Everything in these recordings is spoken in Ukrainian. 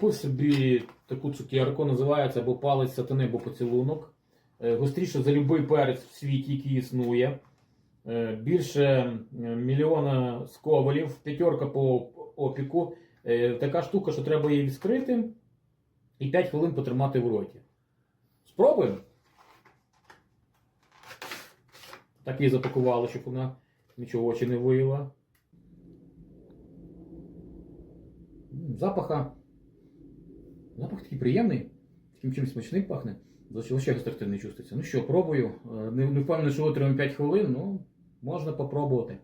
Купив собі таку цукерку, називається або палець сатани, або поцілунок. Е, Гостріше за будь-який перець в світі, який існує. Е, Більше мільйона сковалів, п'ятерка по опіку. Е, Така штука, що треба її відкрити і 5 хвилин потримати в роті. Спробуємо. Так її запакували, щоб вона нічого очі не виїла. Запаха. Запах такий приємний, таким чимось смачним пахне. Вообще гостроти не чувствується. Ну що, пробую. Е, Не, не впевнений, що отримаємо 5 хвилин, ну можна попробувати.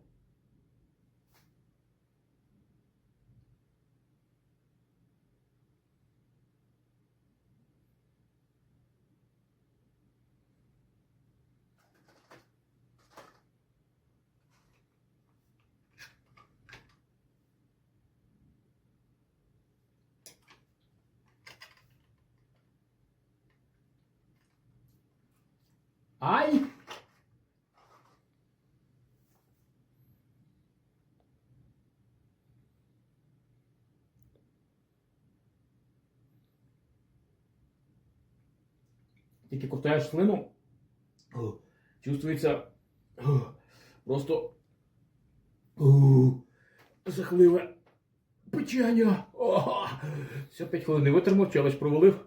Ай! Тільки ковтаєш слину, чувствується просто жахливе печення. Все 5 хвилин не витримав, челендж провалив.